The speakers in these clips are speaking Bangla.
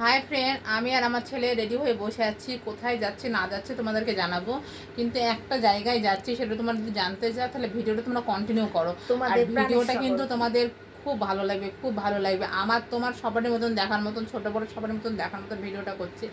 হাই ফ্রেন্ড আমি আর আমার ছেলে রেডি হয়ে বসে আছি। কোথায় যাচ্ছে না যাচ্ছে তোমাদেরকে জানাব। কিন্তু একটা জায়গায় যাচ্ছি সেটা তোমরা যদি জানতে চাও তাহলে ভিডিওটা তোমরা কন্টিনিউ করো। আর তোমাদের ভিডিওটা কিন্তু তোমাদের খুব ভালো লাগবে, খুব ভালো লাগবে। আমার তোমার সবারই মতন দেখার মতন, ছোট বড় সবার মতন দেখার মতন ভিডিওটা করছি।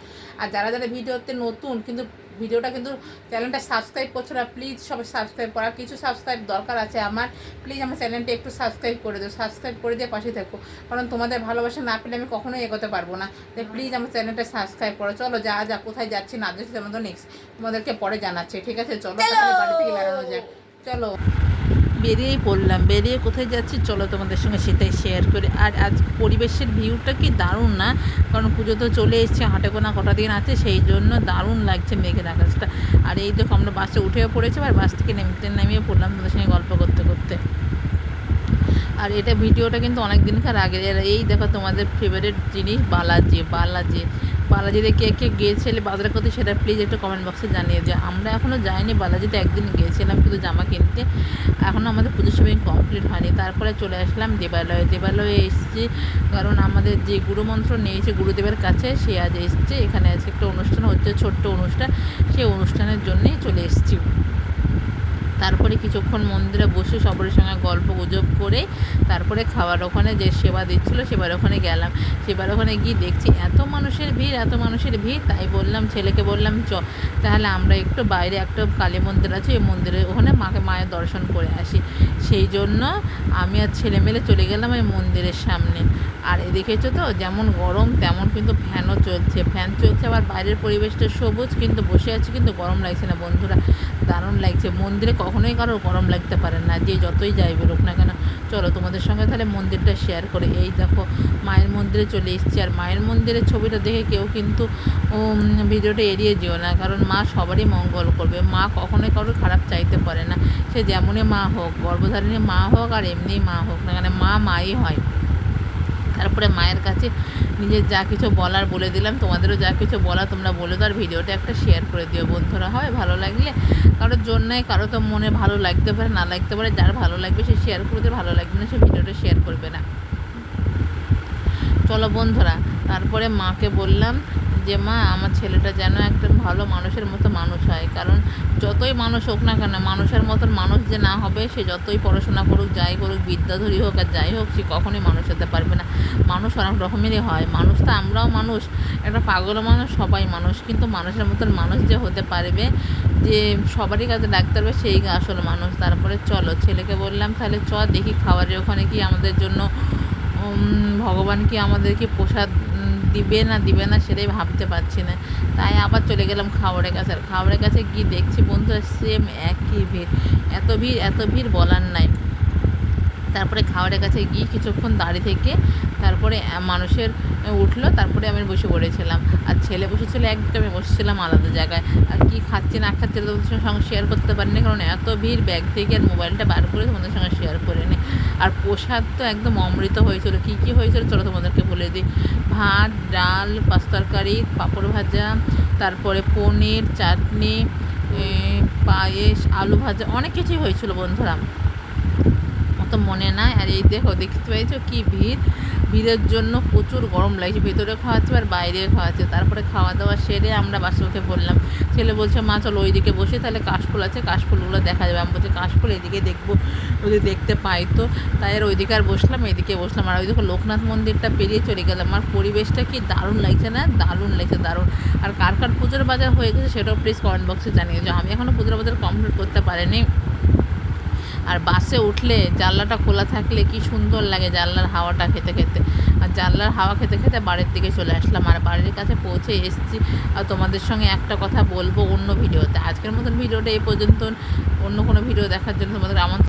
আর যারা যারা ভিডিওতে নতুন, কিন্তু ভিডিওটা কিন্তু চ্যানেলটা সাবস্ক্রাইব করছ না প্লিজ সবাই সাবস্ক্রাইব করা। কিছু সাবস্ক্রাইব দরকার আছে আমার প্লিজ আমার চ্যানেলটা একটু সাবস্ক্রাইব করে দিও। সাবস্ক্রাইব করে দিয়ে পাশে থাকো। কারণ তোমাদের ভালোবাসা না পেলে আমি কখনোই এগোতে পারব না। তাই প্লিজ আমার চ্যানেলটা সাবস্ক্রাইব করো। চলো যা যা, কোথায় যাচ্ছি না যাচ্ছি তোমাদের নেক্সট তোমাদেরকে পরে জানাচ্ছে। ঠিক আছে? চলো বাড়ি থেকে বেরোনো যাক। চলো। বেরিয়েই পড়লাম। বেরিয়ে কোথায় যাচ্ছি? চলো তোমাদের সঙ্গে সেটাই শেয়ার করি। আর আজ পরিবেশের ভিউটা কি দারুণ না? কারণ পুজো তো চলে এসছে হাঁটে কোনা কটা দিন আছে, সেই জন্য দারুণ লাগছে মেঘের আকাশটা। আর এই দেখো আমরা বাসে উঠেও পড়েছি আর বাস থেকে নেমতে নামিয়ে পড়লাম তোমাদের সঙ্গে গল্প করতে করতে। আর এটা ভিডিওটা কিন্তু অনেক দিনকার আগে এই দেখো তোমাদের ফেভারিট জিনিস, বালাজি বালাজি। বালাজিতে কে কে গিয়েছিলে বাজার করতে সেটা প্লিজ একটু কমেন্ট বক্সে জানিয়ে দিও। আমরা এখনও যাইনি বালাজিতে, একদিন গিয়েছিলাম শুধু জামা কিনতে। এখনও আমাদের পুজো সময় কমপ্লিট হয়নি। তারপরে চলে আসলাম দেবালয়ে। দেবালয়ে এসেছি কারণ আমাদের যে গুরুমন্ত্র নিয়েছে গুরুদেবের কাছে, সে আজ এসছে। এখানে আছে একটা অনুষ্ঠান হচ্ছে, ছোট্ট অনুষ্ঠান। সেই অনুষ্ঠানের জন্যেই চলে এসেছি। তারপরে কিছুক্ষণ মন্দিরে বসে সবার সঙ্গে গল্প গুজব করে তারপরে খাবার ওখানে যে সেবা দিচ্ছিল সেবার ওখানে গেলাম। সেবার ওখানে গিয়ে দেখছি এত মানুষের ভিড়, এত মানুষের ভিড়, তাই বললাম, ছেলেকে বললাম, চ, তাহলে আমরা একটু বাইরে একটা কালী মন্দির আছে এই মন্দিরে ওখানে মাকে মায়ের দর্শন করে আসি। সেই জন্য আমি আর ছেলে মেলে চলে গেলাম এই মন্দিরের সামনে। আর দেখেছ তো, যেমন গরম, তেমন কিন্তু ফ্যানও চলছে। ফ্যান চলছে, আবার বাইরের পরিবেশটা সবুজ, কিন্তু বসে আছি কিন্তু গরম লাগছে না বন্ধুরা। দারুণ লাগছে। মন্দিরে কখনোই কারোর গরম লাগতে পারে না, যে যতই যাই বেরোক না কেন। চলো তোমাদের সঙ্গে তাহলে মন্দিরটা শেয়ার করে। এই দেখো, মায়ের মন্দিরে চলে এসেছি। আর মায়ের মন্দিরের ছবিটা দেখে কেউ কিন্তু ভিডিওটা এড়িয়ে যেও না। কারণ মা সবারই মঙ্গল করবে। মা কখনোই কারোর খারাপ চাইতে পারে না। সে যেমনই মা হোক, গর্ভধারিণী মা হোক আর এমনি মা হোক না কেন, মা মাই হয়। তারপরে মায়ের কাছে নিজের যা কিছু বলার বলে দিলাম, তোমাদেরও যা কিছু বলা তোমরা বলে দাও, আর ভিডিওটা একটা শেয়ার করে দিও বন্ধুরা, হয় ভালো লাগলে। কারোর জন্যে কারও তো মনে ভালো লাগতে পারে, না লাগতে পারে, যার ভালো লাগবে সে শেয়ার করতে ভালো লাগবে না সে ভিডিওটা শেয়ার করবে না। চলো বন্ধুরা, তারপরে মাকে বললাম যে, মা, আমার ছেলেটা যেন একটা ভালো মানুষের মতো মানুষ হয়। কারণ যতই মানুষ হোক না কেন, মানুষের মতন মানুষ যে না হবে, সে যতই পড়াশোনা করুক, যাই করুক, বিদ্যাধরী হোক আর যাই হোক, সে কখনোই মানুষ হতে পারবে না। মানুষ অনেক রকমেরই হয়। মানুষ তো আমরাও মানুষ। একটা পাগল মানুষ, সবাই মানুষ। কিন্তু মানুষের মতন মানুষ যে হতে পারবে, যে সবারই কাছে ডাকতে পারবে সেই আসল মানুষ। তারপরে চলো, ছেলেকে বললাম, তাহলে চ, দেখি খাবারের ওখানে কি আমাদের জন্য ভগবান কি আমাদেরকে প্রসাদ দিবে না দিবে না সেটাই ভাবতে পারছি না। তাই আবার চলে গেলাম খাবারের কাছে। আর খাবারের কাছে গিয়ে দেখছি বন্ধুরা সেম একই ভিড়। এত ভিড় এত ভিড় বলার নাই। তারপরে খাবারের কাছে গিয়ে কিছুক্ষণ দাঁড়িয়ে থেকে তারপরে মানুষের উঠল, তারপরে আমি বসে পড়েছিলাম। আর ছেলে বসেছিল, একদম আমি বসেছিলাম আলাদা জায়গায়। আর কি খাচ্ছি, না খাচ্ছি তোমাদের সঙ্গে শেয়ার করতে পারিনি, কারণ এত ভিড় ব্যাগ থেকে আর মোবাইলটা বার করে তোমাদের সঙ্গে শেয়ার করে নি আর প্রসাদ তো একদম অমৃত হয়েছিল। কী কী হয়েছিল, চলো তোমাদেরকে বলে দিই। ভাত, ডাল, পাঁচ তরকারি, পাঁপড় ভাজা, তারপরে পনির, চাটনি পায়েস, আলু ভাজা, অনেক কিছুই হয়েছিল বন্ধুরা। অত মনে নাই। আর এই দেখো, দেখতে পেয়েছ কি ভিড়? ভিড়ের জন্য প্রচুর গরম লাগছে। ভেতরে খাওয়াচ্ছে আর বাইরে খাওয়াচ্ছে। তারপরে খাওয়া দাওয়া সেরে আমরা বাসে উঠে পড়লাম। ছেলে বলছে, মা, চলো ওইদিকে বসে, তাহলে কাশফুল আছে। কাশফুলগুলো দেখা যাবে। আমি বলছি, কাশফুল এদিকে দেখব। যদি দেখতে পাই তো। তাই আর ওইদিকে আর বসলাম, এদিকে বসলাম। আর ওই দেখো, লোকনাথ মন্দিরটা পেরিয়ে চলে গেলাম। আর পরিবেশটা কি দারুণ লাগছে না? দারুণ লাগছে, দারুণ। আর কার কার পুজোর বাজার হয়ে গেছে, সেটাও প্লিজ কমেন্ট বক্সে জানিয়ে দিও। আমি এখনও পুজোর বাজার কমপ্লিট করতে পারিনি। আর বাসে উঠলে জানলাটা খোলা থাকলে কি সুন্দর লাগে জানলার হাওয়াটা খেতে খেতে। আর জানলার হাওয়া খেতে খেতে বাড়ির দিকে চলে আসলাম। আর বাড়ির কাছে পৌঁছে এসেছি। আর তোমাদের সঙ্গে একটা কথা বলব অন্য ভিডিওতে। আজকের মতন ভিডিওটা এই পর্যন্ত। অন্য কোনো ভিডিও দেখার জন্য তোমাদের আমন্ত্রণ